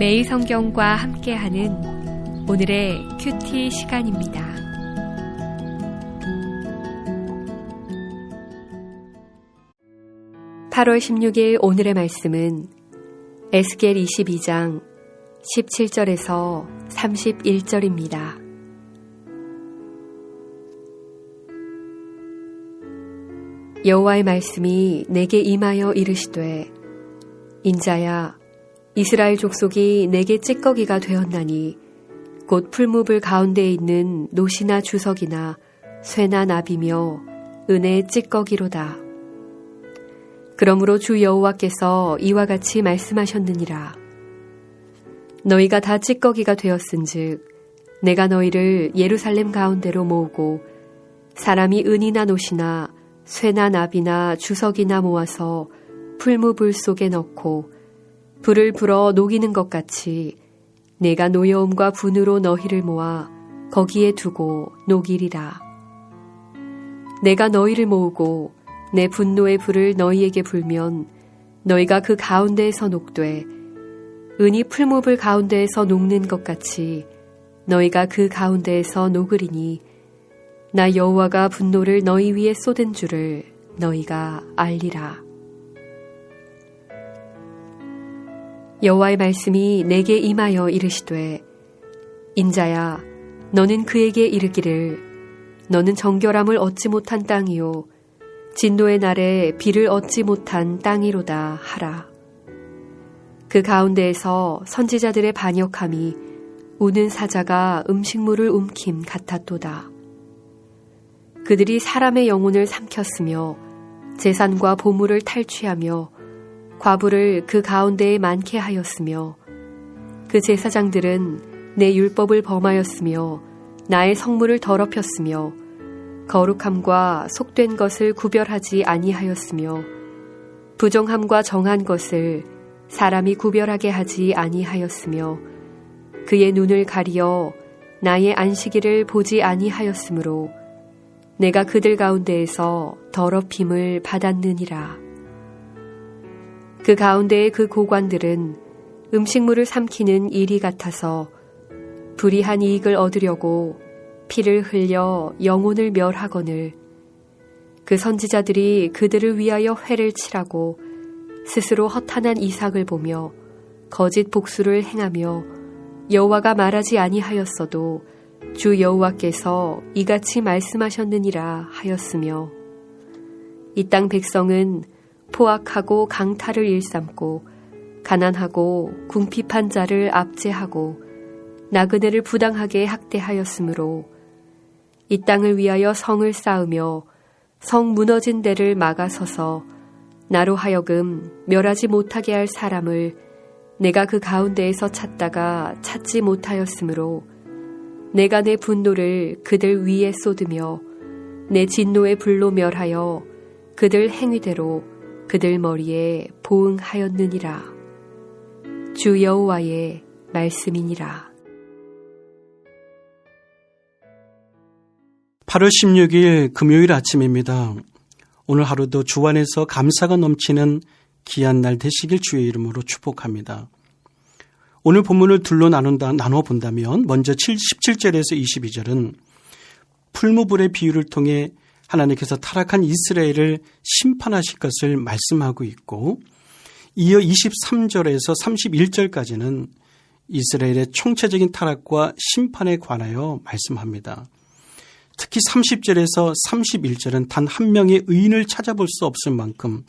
매일 성경과 함께하는 오늘의 큐티 시간입니다. (8월 16일) 오늘의 말씀은 에스겔 22장 17절에서 31절입니다. 여호와의 말씀이 내게 임하여 이르시되 인자야 이스라엘 족속이 내게 찌꺼기가 되었나니 곧 풀무불 가운데 있는 노시나 주석이나 쇠나 나비며 은혜의 찌꺼기로다. 그러므로 주 여호와께서 이와 같이 말씀하셨느니라. 너희가 다 찌꺼기가 되었은즉 내가 너희를 예루살렘 가운데로 모으고 사람이 은이나 노시나 쇠나 나비나 주석이나 모아서 풀무불 속에 넣고 불을 불어 녹이는 것 같이 내가 노여움과 분으로 너희를 모아 거기에 두고 녹이리라. 내가 너희를 모으고 내 분노의 불을 너희에게 불면 너희가 그 가운데에서 녹되 은이 풀무불 가운데에서 녹는 것 같이 너희가 그 가운데에서 녹으리니 나 여호와가 분노를 너희 위에 쏟은 줄을 너희가 알리라. 여호와의 말씀이 내게 임하여 이르시되 인자야 너는 그에게 이르기를 너는 정결함을 얻지 못한 땅이요 진노의 날에 비를 얻지 못한 땅이로다 하라. 그 가운데에서 선지자들의 반역함이 우는 사자가 음식물을 움킴 같았도다. 그들이 사람의 영혼을 삼켰으며 재산과 보물을 탈취하며 과부를 그 가운데에 많게 하였으며 그 제사장들은 내 율법을 범하였으며 나의 성물을 더럽혔으며 거룩함과 속된 것을 구별하지 아니하였으며 부정함과 정한 것을 사람이 구별하게 하지 아니하였으며 그의 눈을 가리어 나의 안식일을 보지 아니하였으므로 내가 그들 가운데에서 더럽힘을 받았느니라. 그 가운데의 그 고관들은 음식물을 삼키는 일이 같아서 불이한 이익을 얻으려고 피를 흘려 영혼을 멸하거늘 그 선지자들이 그들을 위하여 회를 치라고 스스로 허탄한 이삭을 보며 거짓 복수를 행하며 여호와가 말하지 아니하였어도 주 여호와께서 이같이 말씀하셨느니라 하였으며 이 땅 백성은 포악하고 강탈을 일삼고 가난하고 궁핍한 자를 압제하고 나그네를 부당하게 학대하였으므로 이 땅을 위하여 성을 쌓으며 성 무너진 데를 막아서서 나로 하여금 멸하지 못하게 할 사람을 내가 그 가운데에서 찾다가 찾지 못하였으므로 내가 내 분노를 그들 위에 쏟으며 내 진노의 불로 멸하여 그들 행위대로 그들 머리에 보응하였느니라. 주 여호와의 말씀이니라. 8월 16일 금요일 아침입니다. 오늘 하루도 주 안에서 감사가 넘치는 귀한 날 되시길 주의 이름으로 축복합니다. 오늘 본문을 둘로 나눈다, 나눠 본다면 먼저 17절에서 22절은 풀무불의 비유를 통해 하나님께서 타락한 이스라엘을 심판하실 것을 말씀하고 있고 이어 23절에서 31절까지는 이스라엘의 총체적인 타락과 심판에 관하여 말씀합니다. 특히 30절에서 31절은 단 한 명의 의인을 찾아볼 수 없을 만큼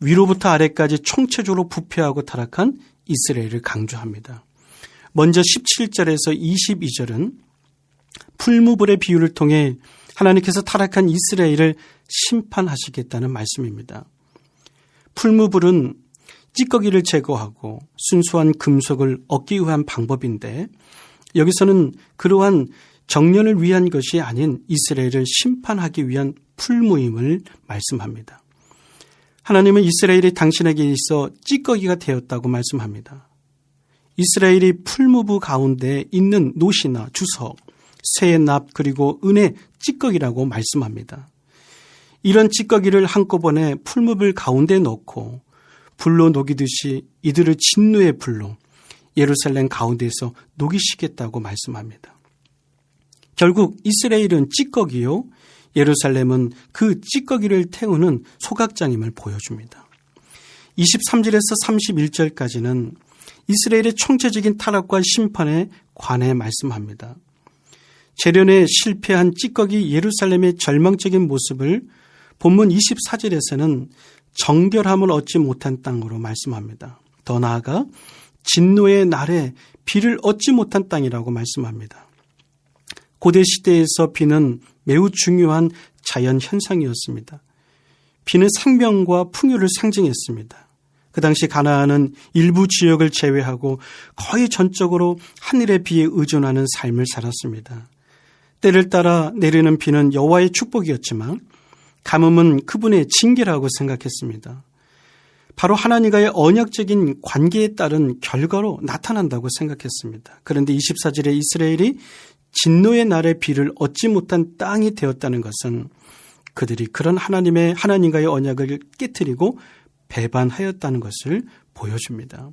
위로부터 아래까지 총체적으로 부패하고 타락한 이스라엘을 강조합니다. 먼저 17절에서 22절은 풀무불의 비유를 통해 하나님께서 타락한 이스라엘을 심판하시겠다는 말씀입니다. 풀무불은 찌꺼기를 제거하고 순수한 금속을 얻기 위한 방법인데 여기서는 그러한 정년을 위한 것이 아닌 이스라엘을 심판하기 위한 풀무임을 말씀합니다. 하나님은 이스라엘이 당신에게 있어 찌꺼기가 되었다고 말씀합니다. 이스라엘이 풀무부 가운데 있는 노시나 주석, 새의 납 그리고 은의 찌꺼기라고 말씀합니다. 이런 찌꺼기를 한꺼번에 풀무불 가운데 넣고 불로 녹이듯이 이들을 진노의 불로 예루살렘 가운데에서 녹이시겠다고 말씀합니다. 결국 이스라엘은 찌꺼기요. 예루살렘은 그 찌꺼기를 태우는 소각장임을 보여줍니다. 23절에서 31절까지는 이스라엘의 총체적인 타락과 심판에 관해 말씀합니다. 재련에 실패한 찌꺼기 예루살렘의 절망적인 모습을 본문 24절에서는 정결함을 얻지 못한 땅으로 말씀합니다. 더 나아가 진노의 날에 비를 얻지 못한 땅이라고 말씀합니다. 고대 시대에서 비는 매우 중요한 자연 현상이었습니다. 비는 생명과 풍요를 상징했습니다. 그 당시 가나안은 일부 지역을 제외하고 거의 전적으로 하늘의 비에 의존하는 삶을 살았습니다. 때를 따라 내리는 비는 여호와의 축복이었지만 가뭄은 그분의 징계라고 생각했습니다. 바로 하나님과의 언약적인 관계에 따른 결과로 나타난다고 생각했습니다. 그런데 24절에 이스라엘이 진노의 날에 비를 얻지 못한 땅이 되었다는 것은 그들이 그런 하나님의 하나님과의 언약을 깨뜨리고 배반하였다는 것을 보여줍니다.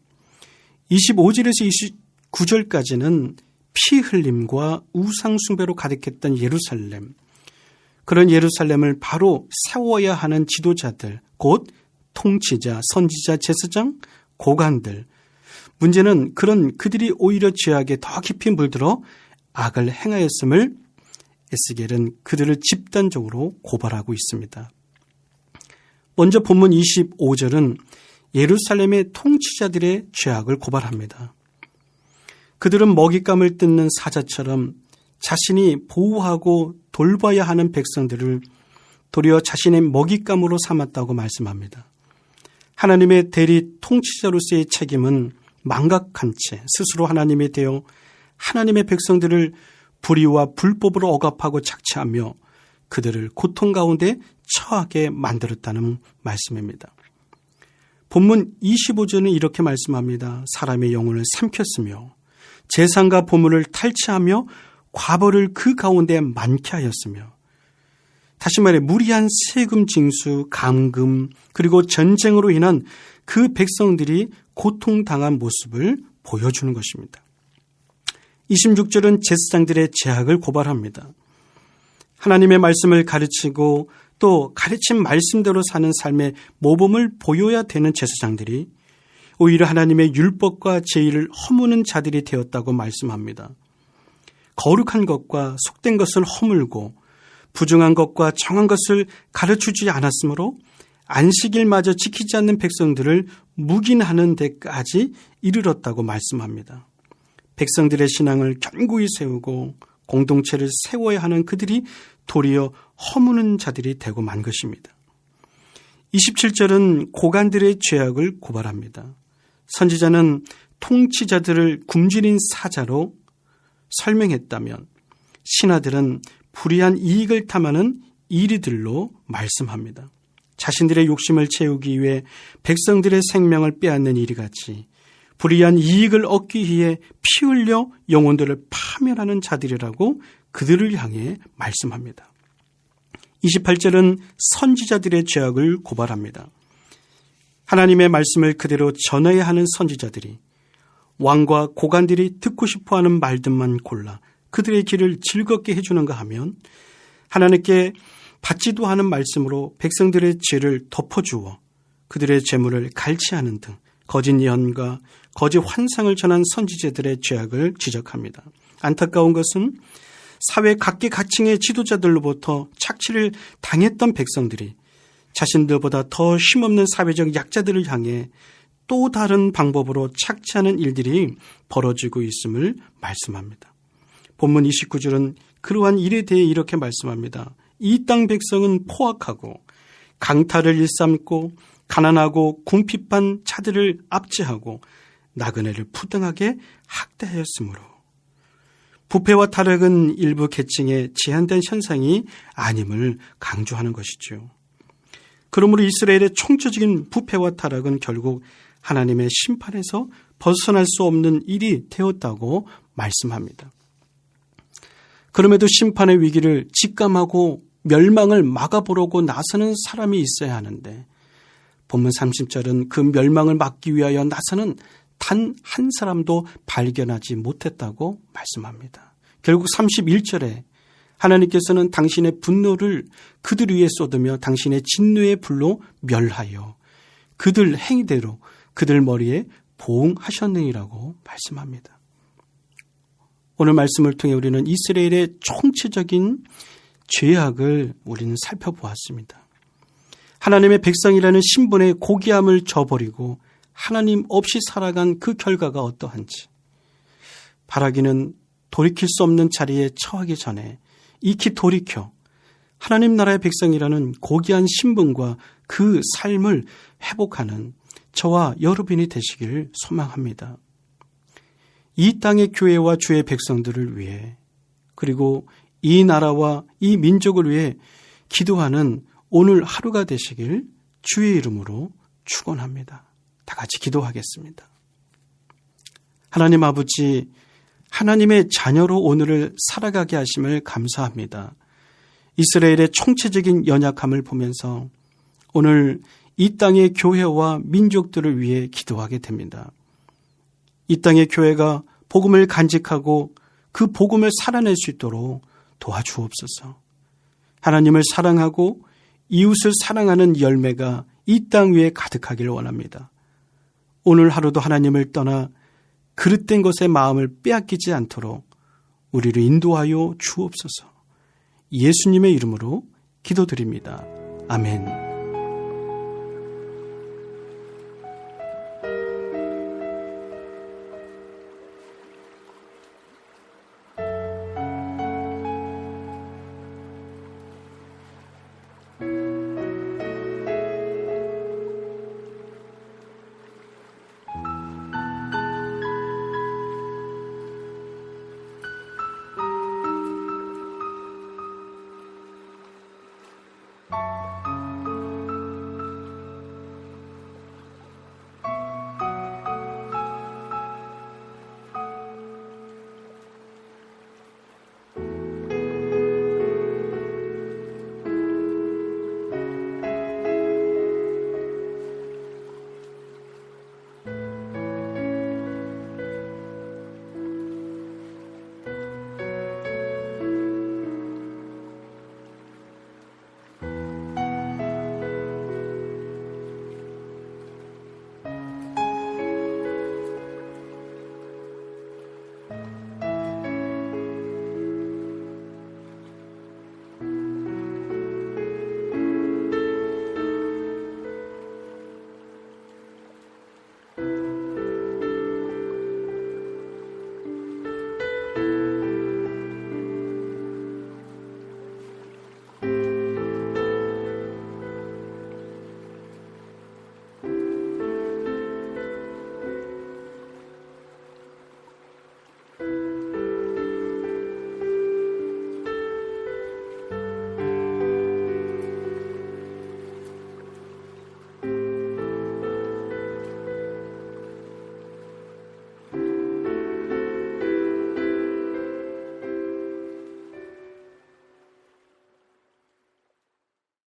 25절에서 29절까지는 피 흘림과 우상숭배로 가득했던 예루살렘. 그런 예루살렘을 바로 세워야 하는 지도자들, 곧 통치자, 선지자, 제사장, 고관들. 문제는 그런 그들이 오히려 죄악에 더 깊이 물들어 악을 행하였음을 에스겔은 그들을 집단적으로 고발하고 있습니다. 먼저 본문 25절은 예루살렘의 통치자들의 죄악을 고발합니다. 그들은 먹잇감을 뜯는 사자처럼 자신이 보호하고 돌봐야 하는 백성들을 도리어 자신의 먹잇감으로 삼았다고 말씀합니다. 하나님의 대리 통치자로서의 책임은 망각한 채 스스로 하나님에 대어 하나님의 백성들을 불의와 불법으로 억압하고 착취하며 그들을 고통 가운데 처하게 만들었다는 말씀입니다. 본문 25절은 이렇게 말씀합니다. 사람의 영혼을 삼켰으며 재산과 보물을 탈취하며 과벌을 그 가운데 많게 하였으며 다시 말해 무리한 세금 징수, 감금 그리고 전쟁으로 인한 그 백성들이 고통당한 모습을 보여주는 것입니다. 26절은 제사장들의 제약을 고발합니다. 하나님의 말씀을 가르치고 또 가르친 말씀대로 사는 삶의 모범을 보여야 되는 제사장들이 오히려 하나님의 율법과 제의를 허무는 자들이 되었다고 말씀합니다. 거룩한 것과 속된 것을 허물고 부정한 것과 정한 것을 가르치지 않았으므로 안식일마저 지키지 않는 백성들을 묵인하는 데까지 이르렀다고 말씀합니다. 백성들의 신앙을 견고히 세우고 공동체를 세워야 하는 그들이 도리어 허무는 자들이 되고 만 것입니다. 27절은 고관들의 죄악을 고발합니다. 선지자는 통치자들을 굶주린 사자로 설명했다면 신하들은 불의한 이익을 탐하는 이리들로 말씀합니다. 자신들의 욕심을 채우기 위해 백성들의 생명을 빼앗는 일이 같이 불의한 이익을 얻기 위해 피 흘려 영혼들을 파멸하는 자들이라고 그들을 향해 말씀합니다. 28절은 선지자들의 죄악을 고발합니다. 하나님의 말씀을 그대로 전해야 하는 선지자들이 왕과 고관들이 듣고 싶어 하는 말들만 골라 그들의 길을 즐겁게 해주는가 하면 하나님께 받지도 않은 말씀으로 백성들의 죄를 덮어주어 그들의 재물을 갈취하는 등 거짓 예언과 거짓 환상을 전한 선지자들의 죄악을 지적합니다. 안타까운 것은 사회 각계 각층의 지도자들로부터 착취를 당했던 백성들이 자신들보다 더 힘없는 사회적 약자들을 향해 또 다른 방법으로 착취하는 일들이 벌어지고 있음을 말씀합니다. 본문 29절은 그러한 일에 대해 이렇게 말씀합니다. 이 땅 백성은 포악하고 강탈을 일삼고 가난하고 궁핍한 자들을 압제하고 나그네를 푸등하게 학대하였으므로 부패와 타락은 일부 계층의 제한된 현상이 아님을 강조하는 것이죠. 그러므로 이스라엘의 총체적인 부패와 타락은 결국 하나님의 심판에서 벗어날 수 없는 일이 되었다고 말씀합니다. 그럼에도 심판의 위기를 직감하고 멸망을 막아보려고 나서는 사람이 있어야 하는데 본문 30절은 그 멸망을 막기 위하여 나서는 단 한 사람도 발견하지 못했다고 말씀합니다. 결국 31절에 하나님께서는 당신의 분노를 그들 위에 쏟으며 당신의 진노의 불로 멸하여 그들 행위대로 그들 머리에 보응하셨느니라고 말씀합니다. 오늘 말씀을 통해 우리는 이스라엘의 총체적인 죄악을 우리는 살펴보았습니다. 하나님의 백성이라는 신분의 고귀함을 저버리고 하나님 없이 살아간 그 결과가 어떠한지 바라기는 돌이킬 수 없는 자리에 처하기 전에 익히 돌이켜 하나님 나라의 백성이라는 고귀한 신분과 그 삶을 회복하는 저와 여러분이 되시기를 소망합니다. 이 땅의 교회와 주의 백성들을 위해 그리고 이 나라와 이 민족을 위해 기도하는 오늘 하루가 되시길 주의 이름으로 축원합니다. 다 같이 기도하겠습니다. 하나님 아버지 하나님의 자녀로 오늘을 살아가게 하심을 감사합니다. 이스라엘의 총체적인 연약함을 보면서 오늘 이 땅의 교회와 민족들을 위해 기도하게 됩니다. 이 땅의 교회가 복음을 간직하고 그 복음을 살아낼 수 있도록 도와주옵소서. 하나님을 사랑하고 이웃을 사랑하는 열매가 이 땅 위에 가득하기를 원합니다. 오늘 하루도 하나님을 떠나 그릇된 것에 마음을 빼앗기지 않도록 우리를 인도하여 주옵소서. 예수님의 이름으로 기도드립니다. 아멘.